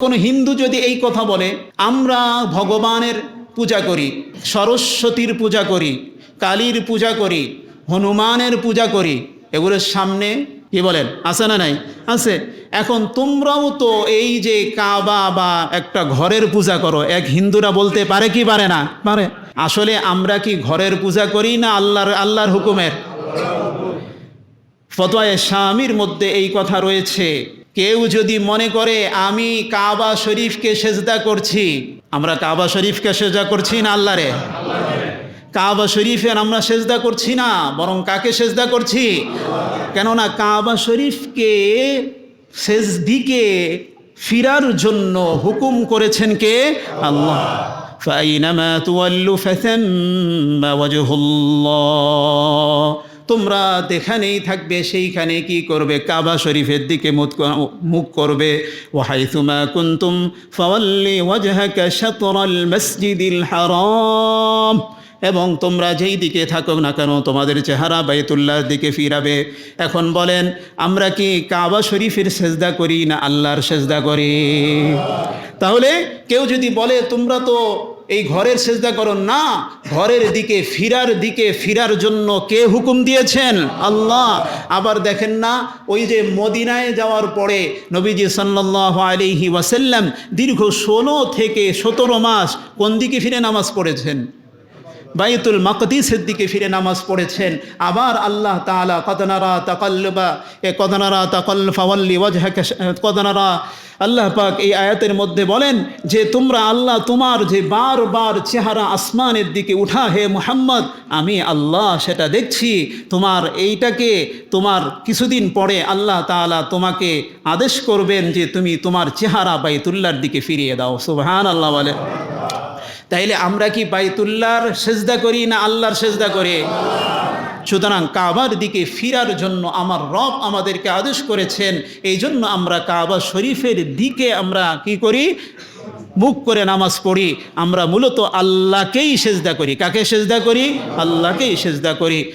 কোনো হিন্দু যদি এই কথা বলে, আমরা ভগবানের পূজা করি, সরস্বতীর পূজা করি, কালীর পূজা করি, হনুমানের পূজা করি, এগুলোর সামনে কি বলেন? আছে না নাই? আছে। এখন তোমরাও তো এই যে কাবা বা একটা ঘরের পূজা করো, এক হিন্দুরা বলতে পারে কি পারে না? পারে। আসলে আমরা কি ঘরের পূজা করি না আল্লাহর আল্লাহর হুকুমের? ফতোয়ায় স্বামীর মধ্যে এই কথা রয়েছে। কেউ যদি মনে করে আমি কাবা শরীফকে সেজদা করছি আমরা কাবা শরীফকে সেজদা করছি না আল্লাহরে কাবা শরীফের আমরা সেজদা করছি না বরং কাকে সেজদা করছি কেননা কাবা শরীফকে শেষ দিকে ফিরার জন্য হুকুম করেছেন কে আল্লাহ فأينما تولوا فثم وجه الله তোমরা যেখানেই থাকবে সেইখানে কি করবে? কাবা শরীফের দিকে মুখ করবে। ওয়াহাইতুমা কুন্তুম ফাওয়াল্লি ওয়াজহাকা শাতরাল মসজিদিল হারাম। এবং তোমরা যেই দিকে থাকো না কেন, তোমাদের চেহারা বাইতুল্লাহর দিকে ফিরাবে। এখন বলেন, আমরা কি কাবা শরীফের সেজদা করি না আল্লাহর সেজদা করি? তাহলে কেউ যদি বলে, তোমরা তো এই ঘরের সেজদা করো। না, ঘরের দিকে, ফিরার দিকে, ফিরার জন্য কে হুকুম দিয়েছেন? আল্লাহ। আবার দেখেন না, ওই যে মদিনায় যাওয়ার পরে নবীজি সাল্লাহ আলিহি ওয়াসাল্লাম দীর্ঘ ষোলো থেকে সতেরো মাস কোন দিকে ফিরে নামাজ পড়েছেন? বাইতুল মাকদিসের দিকে ফিরে নামাজ পড়েছেন। আবার আল্লাহ তাআলা কদনারা তাকাল্লুবা এ কদনারা তাকাল ফাওয়াল্লি ওয়াজহাকা কদনারা আল্লাহ পাক এই আয়াতের মধ্যে বলেন যে, তোমরা আল্লাহ তোমার যে বারবার চেহারা আসমানের দিকে উঠা হে মোহাম্মদ, আমি আল্লাহ সেটা দেখছি। তোমার এইটাকে তোমার কিছুদিন পরে আল্লাহ তাআলা তোমাকে আদেশ করবেন যে, তুমি তোমার চেহারা বাইতুল্লার দিকে ফিরিয়ে দাও। সুবহান আল্লাহ বলে। তাইলে আমরা কি বাইতুল্লাহর সেজদা করি না আল্লাহর সেজদা করি? সুতরাং কাবার দিকে ফিরার জন্য আমার রব আমাদেরকে আদেশ করেছেন, এই জন্য আমরা কাবা শরীফের দিকে আমরা কি করি? মুখ করে নামাজ পড়ি। আমরা মূলত আল্লাহকেই সেজদা করি। কাকে সেজদা করি? আল্লাহকেই সেজদা করি।